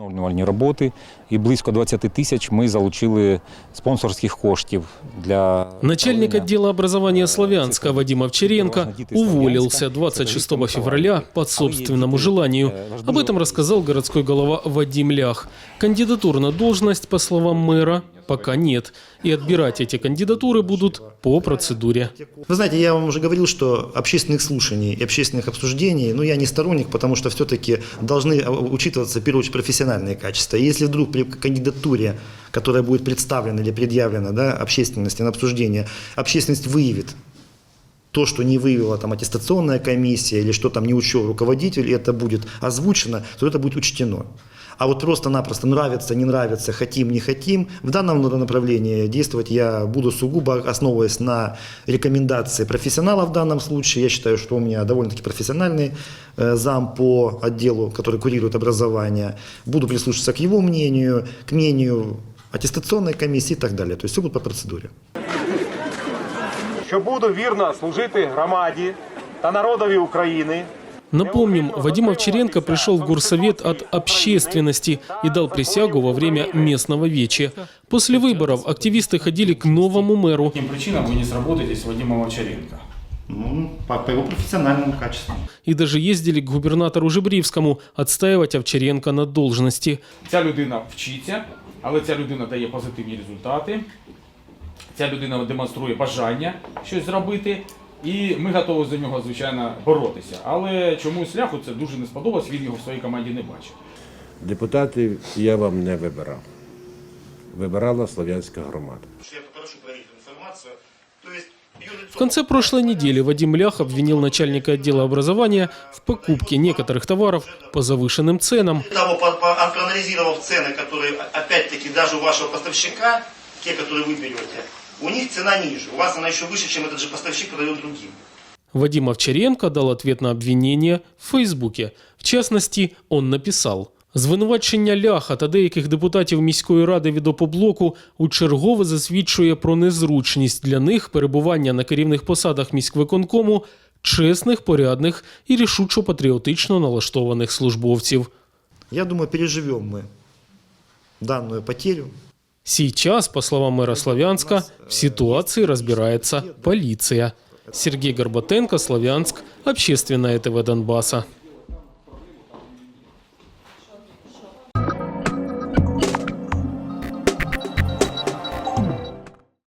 відновлювальні роботи, і близько 20 тисяч ми залучили спонсорських коштів для Начальник відправлення. отдела образования Славянска Вадим Овчаренко Переважно дети уволился Славянска. 26 Это февраля по собственному дети, желанию. э, Об этом рассказал городской голова Вадим Лях. Кандидатур на должность, по словам мэра, пока нет. И отбирать эти кандидатуры будут по процедуре. Вы знаете, я вам уже говорил, что общественных слушаний и общественных обсуждений, ну, я не сторонник, потому что все-таки должны а, учитываться, в первую очередь, профессиональные качества. И если вдруг при кандидатуре, которая будет представлена или предъявлена да, общественности на обсуждение, общественность выявит то, что не выявила там аттестационная комиссия или что там не учел руководитель, и это будет озвучено, то это будет учтено. А вот просто-напросто нравится, не нравится, хотим, не хотим, в данном направлении действовать я буду сугубо основываясь на рекомендации профессионала в данном случае. Я считаю, что у меня довольно-таки профессиональный э, зам по отделу, который курирует образование. Буду прислушиваться к его мнению, к мнению аттестационной комиссии и так далее. То есть все будет по процедуре. що буду вірно служити громаді та народові України. Напомним, Вадим Овчаренко пришел в горсовет от общественности и дал присягу во время местного веча. После выборов активисты ходили к новому мэру. каким причинам вы не сработаетесь с Вадимом Овчаренко? Ну, по, по его профессиональному качеству. И даже ездили к губернатору Жибривскому отстаивать Овчаренко на должности. Ця людина вчиться, але ця людина дає позитивні результати. Ця людина демонструє бажання щось зробити. І ми готові за нього, звичайно, боротися. Але чомусь ляху це дуже не сподобалось, він його в своїй команді не бачив. Депутатів я вам не вибирав. Вибирала Слов'янська громада. Я попрошу проверить информацию. То есть В конце прошлой недели Вадим Лях обвинил начальника отдела образования в покупке некоторых товаров по завышенным ценам. того, по- по- проанализировав цены, которые, опять-таки, даже у вашего поставщика, те, которые вы берете, у них цена ниже. У вас она еще выше, чем этот же поставщик продает другим. Вадим Овчаренко дал ответ на обвинение в Фейсбуке. В частности, он написал Звинувачення ляха та деяких депутатів міської ради від опоблоку у чергове засвідчує про незручність для них перебування на керівних посадах міськвиконкому чесних, порядних і рішучо патріотично налаштованих службовців. Я думаю, переживем мы данную потерю. Сейчас, по словам мэра Славянска, в ситуации разбирается полиция. Сергей Горбатенко, Славянск, Общественное ТВ Донбасса.